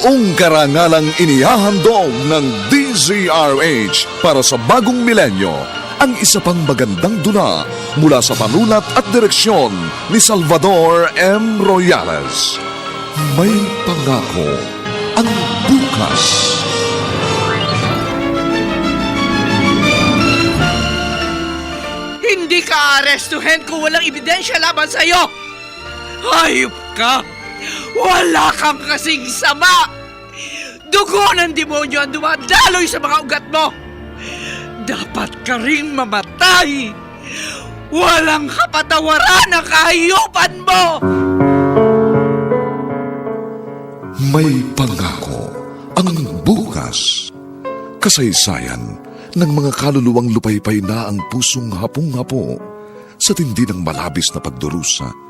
Buong karangalang inihahandog ng DZRH para sa bagong milenyo ang isa pang magandang dula mula sa panulat at direksyon ni Salvador M. Royales. May pangako ang bukas. Hindi ka arestuhin kung walang ebidensya laban sa'yo! Hayop ka! Wala kang kasing sama! Dugo ng demonyo ang dumadaloy sa mga ugat mo! Dapat ka ring mamatay! Walang kapatawaran ang kahiyupan mo! May pangako ang bukas. Kasaysayan ng mga kaluluwang lupaypay na ang pusong hapong-hapo sa tindi ng malabis na pagdurusa.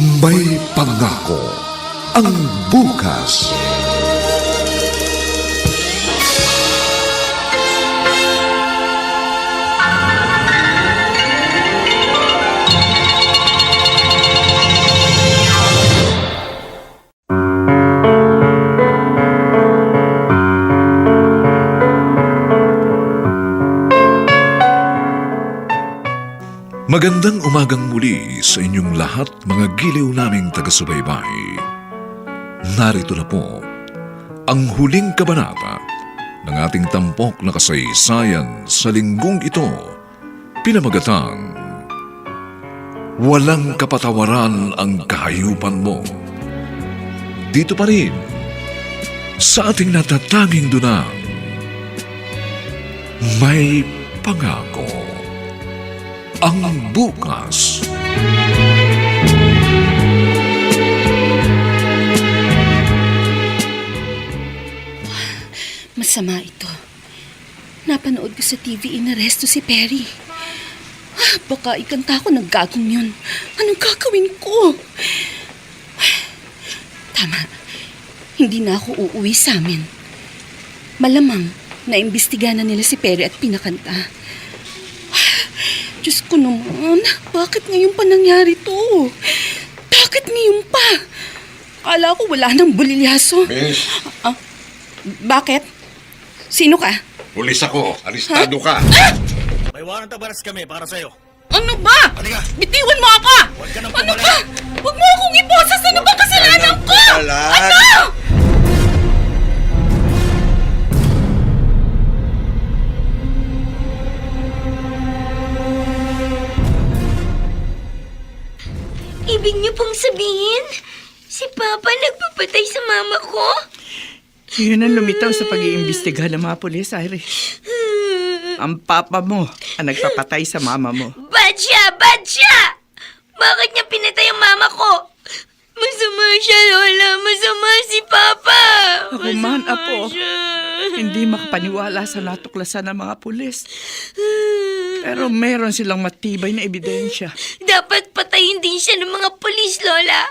May pangako ang bukas. Magandang umagang muli sa inyong lahat mga giliw naming taga-subaybay. Narito na po ang huling kabanata ng ating tampok na kasaysayan sa linggong ito, pinamagatang Walang kapatawaran ang kahayupan mo. Dito pa rin, sa ating natatanging dunang, may pangako ang bukas. Masama ito. Napanood ko sa TV inaresto si Perry. Ah, Baka ikanta ko ng gagong yun. Anong gagawin ko? Tama. Hindi na ako uuwi sa amin. Malamang naimbestiga na nila si Perry at pinakanta. Ko naman, bakit ngayon pa nangyari to? Bakit ngayon pa? Kala ko wala nang bulilyaso. Miss, Ah, bakit? Sino ka? pulis ako. Aristado ka. May warrant of arrest kami para sa'yo. Ano ba? Halika. Bitiwan mo ako! Huwag ka nang Ano pumalag. ba? Huwag mo akong iposas! Ano ba kasalanan ko? pumalag. Ano? Ibig niyo pong sabihin, si Papa nagpapatay sa mama ko? Yun ang lumitaw sa pag-iimbestiga ng mga pulis, Irish. Ang papa mo ang nagpapatay sa mama mo. Bad siya! Bad siya! Bakit niya pinatay ang mama ko? Masama siya, Lola. Masama si Papa. Ako man, Masama apo. siya. Hindi makapaniwala sa natuklasan ng mga pulis. Pero meron silang matibay na ebidensya. Dapat patayin din siya ng mga polis, Lola.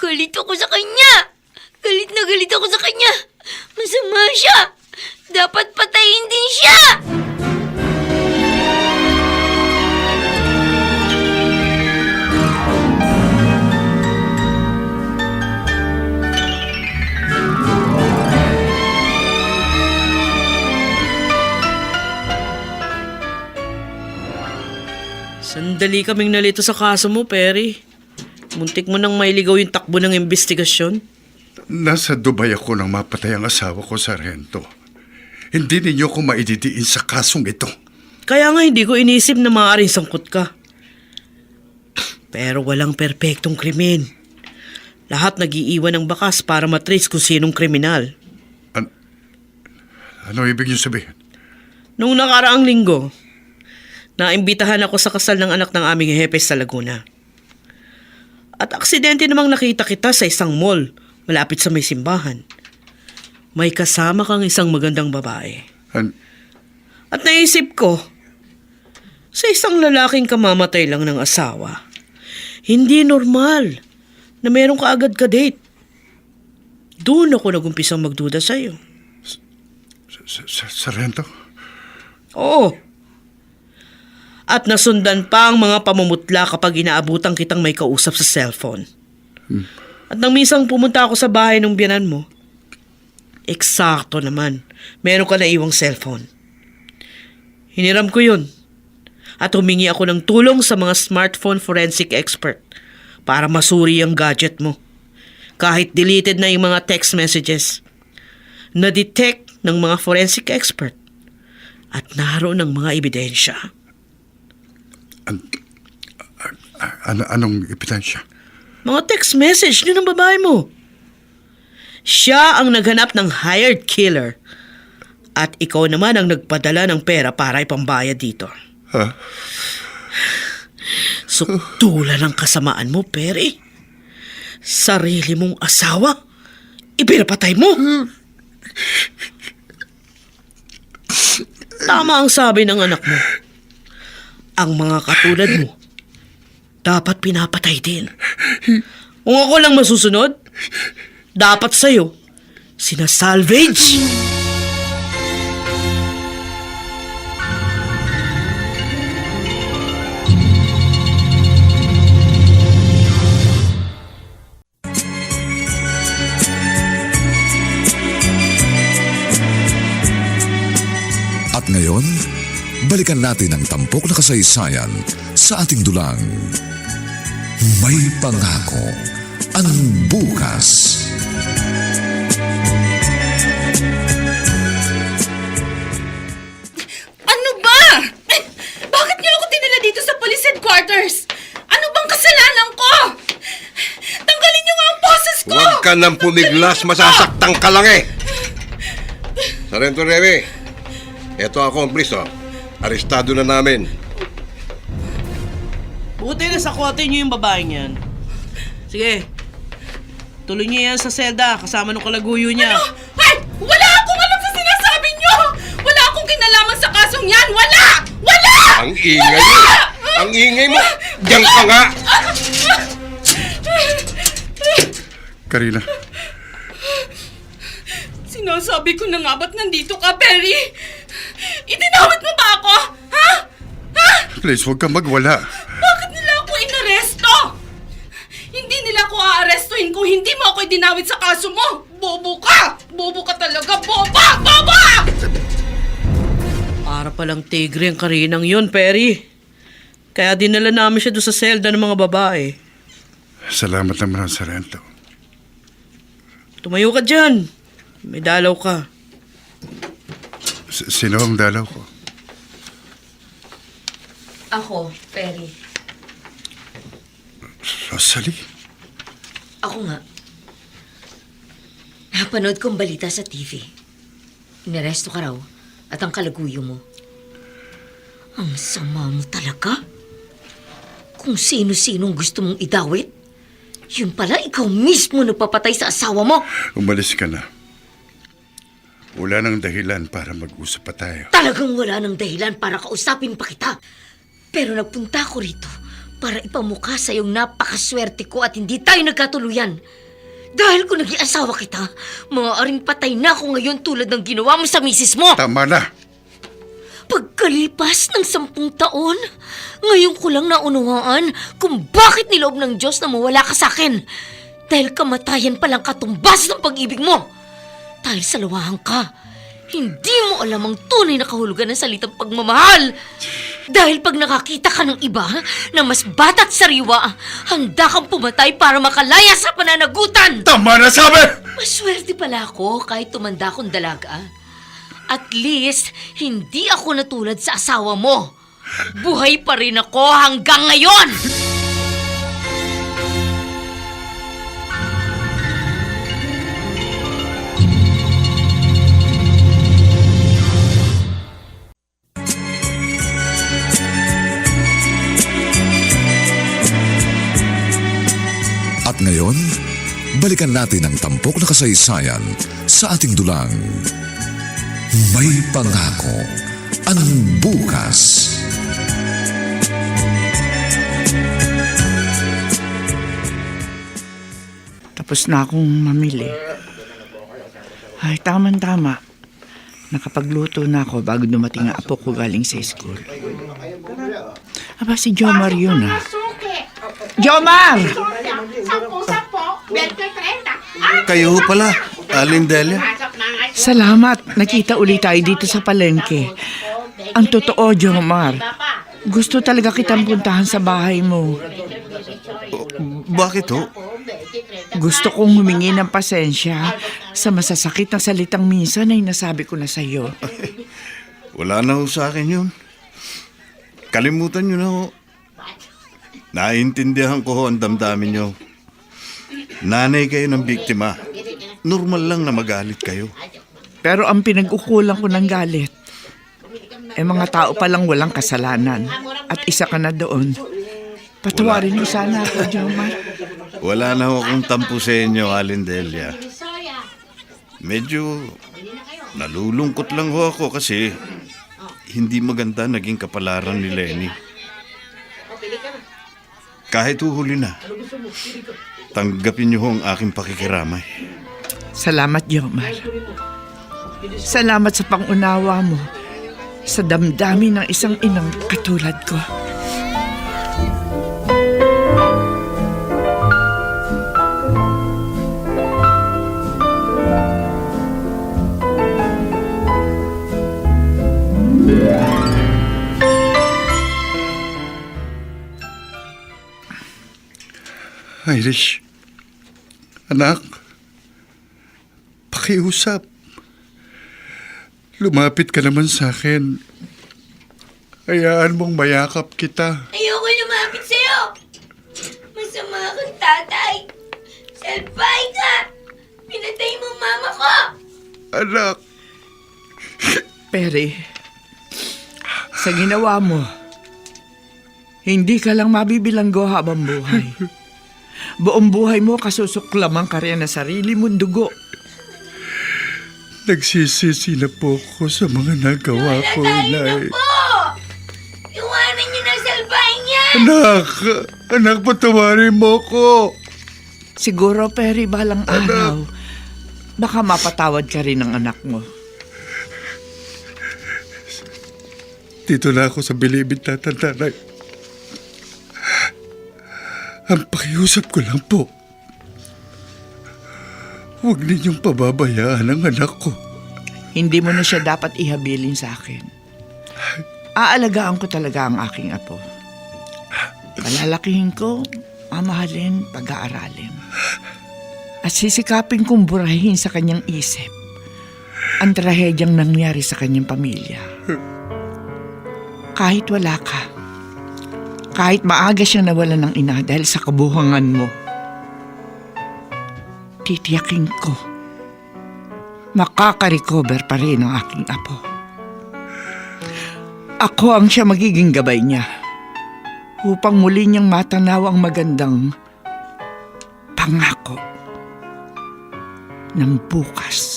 Galit ako sa kanya. Galit na galit ako sa kanya. Masama siya. Dapat patayin din siya. Sandali kaming nalito sa kaso mo, Perry. Muntik mo nang mailigaw yung takbo ng investigasyon. Nasa Dubai ako nang mapatay ang asawa ko, Sargento. Hindi ninyo ko maididiin sa kasong ito. Kaya nga hindi ko inisip na maaaring sangkot ka. Pero walang perpektong krimen. Lahat nagiiwan ng bakas para matrace kung sinong kriminal. An- ano ibig niyo sabihin? Nung nakaraang linggo, naimbitahan ako sa kasal ng anak ng aming hepe sa Laguna. At aksidente namang nakita kita sa isang mall malapit sa may simbahan. May kasama kang isang magandang babae. An- At naisip ko, sa isang lalaking kamamatay lang ng asawa, hindi normal na meron ka agad ka-date. Doon ako nagumpisang magduda sa'yo. sa- sa- Sarento? Oo. At nasundan pa ang mga pamumutla kapag inaabutang kitang may kausap sa cellphone. At nang misang pumunta ako sa bahay ng biyanan mo, eksakto naman, meron ka na iwang cellphone. Hiniram ko yun. At humingi ako ng tulong sa mga smartphone forensic expert para masuri ang gadget mo. Kahit deleted na yung mga text messages. Na-detect ng mga forensic expert at naroon ng mga ebidensya. A- ano, anong ebidensya? Mga text message niyo ng babae mo. Siya ang naghanap ng hired killer. At ikaw naman ang nagpadala ng pera para ipambayad dito. Ha? Suktulan ang kasamaan mo, Perry. Sarili mong asawa. Ipinapatay mo. Tama ang sabi ng anak mo. Ang mga katulad mo, dapat pinapatay din. Kung ako lang masusunod, dapat sa'yo, sinasalvage. At ngayon, balikan natin ang tampok na kasaysayan sa ating dulang. May pangako ang bukas. Ano ba? Eh, Bakit niyo ako dinala dito sa police headquarters? Ano bang kasalanan ko? Tanggalin niyo nga ang boses ko! Huwag ka nang pumiglas, masasaktan ka lang eh. Sarento Remy, eto ako ang police, oh. Arestado na namin. Buti na sakwatin niyo yung babaeng yan. Sige, tuloy niyo yan sa selda kasama ng kalaguyo niya. Ay! Wala akong alam sa sinasabi niyo! Wala akong kinalaman sa kasong yan! Wala! Wala! Ang ingay mo! Ang ingay mo! Diyan ka nga! Karina, Sinasabi ko na nga ba't nandito ka, Perry? Itinawid mo ba ako? Ha? Ha? please huwag kang magwala. Bakit nila ako inaresto? Hindi nila ako aarestuhin kung hindi mo ako idinawit sa kaso mo. Bobo ka! Bobo ka talaga! Boba! Boba! Para palang tigre ang karinang yun, Perry. Kaya dinala namin siya doon sa selda ng mga babae. Salamat naman, Sarento. Tumayo ka dyan. May dalaw ka. S- sino ang dalaw ko? Ako, Perry. Rosalie? Ako nga. Napanood kong balita sa TV. Inaresto ka raw at ang kalaguyo mo. Ang sama mo talaga. Kung sino-sinong gusto mong idawit, yun pala ikaw mismo nagpapatay sa asawa mo. Umalis ka na. Wala nang dahilan para mag-usap pa tayo. Talagang wala ng dahilan para kausapin pa kita. Pero nagpunta ako rito para ipamukha sa iyong napakaswerte ko at hindi tayo nagkatuluyan. Dahil kung naging asawa kita, maaaring patay na ako ngayon tulad ng ginawa mo sa misis mo. Tama na! Pagkalipas ng sampung taon, ngayon ko lang naunawaan kung bakit niloob ng Diyos na mawala ka sa akin. Dahil kamatayan palang katumbas ng pag-ibig mo. Dahil sa lawahan ka, hindi mo alam ang tunay na kahulugan ng salitang pagmamahal. Dahil pag nakakita ka ng iba na mas bata't sariwa, handa kang pumatay para makalaya sa pananagutan. Tama na sabi! Maswerte pala ako kahit tumanda akong dalaga. At least, hindi ako natulad sa asawa mo. Buhay pa rin ako hanggang ngayon! Balikan natin ang tampok na kasaysayan sa ating dulang. May pangako ang bukas. Tapos na akong mamili. Ay, tama-tama. Nakapagluto na ako bago dumating ang apo ko galing sa school. Aba, si Jomar yun ah. Jomar! Kayo ho pala, Aling Delia. Salamat. Nakita ulit tayo dito sa palengke. Ang totoo, Jomar. Gusto talaga kitang puntahan sa bahay mo. Bakit ho? Gusto kong humingi ng pasensya sa masasakit na salitang minsan ay nasabi ko na sa iyo. Wala na ho sa akin yun. Kalimutan nyo na ho. Naintindihan ko ho ang damdamin nyo. Nanay kayo ng biktima. Normal lang na magalit kayo. Pero ang pinag-ukulang ko ng galit, eh mga tao palang walang kasalanan. At isa ka na doon. Patawarin mo sana ako, Jomar. Wala na ho akong tampo sa inyo, Alin Delia. Medyo nalulungkot lang ho ako kasi hindi maganda naging kapalaran ni Lenny. Kahit uhuli na, tanggapin niyo ho ang aking pakikiramay. Salamat, Jomar. Salamat sa pangunawa mo sa damdamin ng isang inang katulad ko. Irish, anak, pakiusap. Lumapit ka naman sa akin. Hayaan mong mayakap kita. Ayoko lumapit sa'yo! Masama kang tatay! Salbay ka! Pinatay mo mama ko! Anak, Peri, sa ginawa mo, hindi ka lang mabibilanggo habang buhay. Buong buhay mo kasusuklaman ka rin na sarili mong dugo. nagsisisi na po ako sa mga nagawa ko, Inay. Po! Iwanan niyo na salbay niya! Anak, anak, patawarin mo ko. Siguro, Peri, balang araw, baka mapatawad ka rin ng anak mo. Dito na ako sa bilibid tatantanay. Ang pakiusap ko lang po. Huwag ninyong pababayaan ang anak ko. Hindi mo na siya dapat ihabilin sa akin. Aalagaan ko talaga ang aking apo. Palalakihin ko, mamahalin, pag-aaralin. At sisikapin kong burahin sa kanyang isip ang trahedyang nangyari sa kanyang pamilya. Kahit wala ka, kahit maaga siyang nawalan ng ina dahil sa kabuhangan mo, titiyakin ko, makaka-recover pa rin ang aking apo. Ako ang siya magiging gabay niya upang muli niyang matanaw ang magandang pangako ng bukas.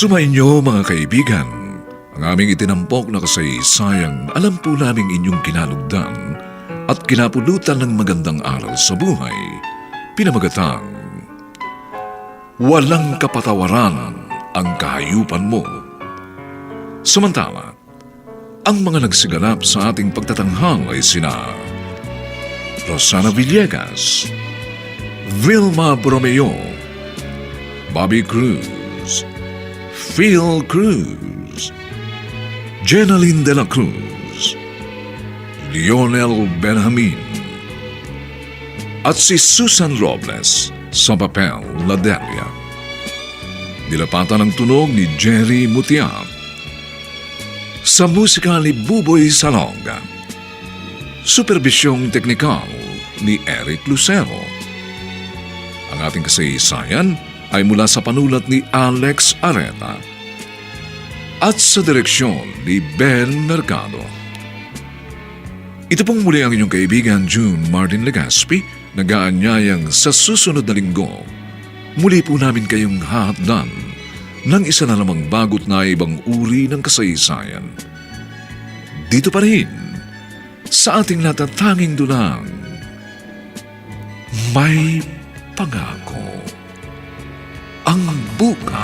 Sumainyo mga kaibigan, ang aming itinampok na kasaysayang alam po naming inyong kinalugdan at kinapulutan ng magandang aral sa buhay, pinamagatang Walang kapatawaran ang kahayupan mo. Samantala, ang mga nagsiganap sa ating pagtatanghal ay sina Rosana Villegas, Vilma Bromeo, Bobby Cruz, Phil Cruz, Jenaline de la Cruz, Lionel Benjamin, at si Susan Robles sa papel na Delia. Nilapatan ng tunog ni Jerry Mutia. Sa musika ni Buboy Salonga. Superbisyong teknikal ni Eric Lucero. Ang ating kasaysayan ay mula sa panulat ni Alex Areta at sa direksyon ni Ben Mercado. Ito pong muli ang inyong kaibigan June Martin Legaspi nag-aanyayang sa susunod na linggo. Muli po namin kayong hahatdan ng isa na lamang bagot na ibang uri ng kasaysayan. Dito pa rin sa ating natatanging dunang may pangako. boop.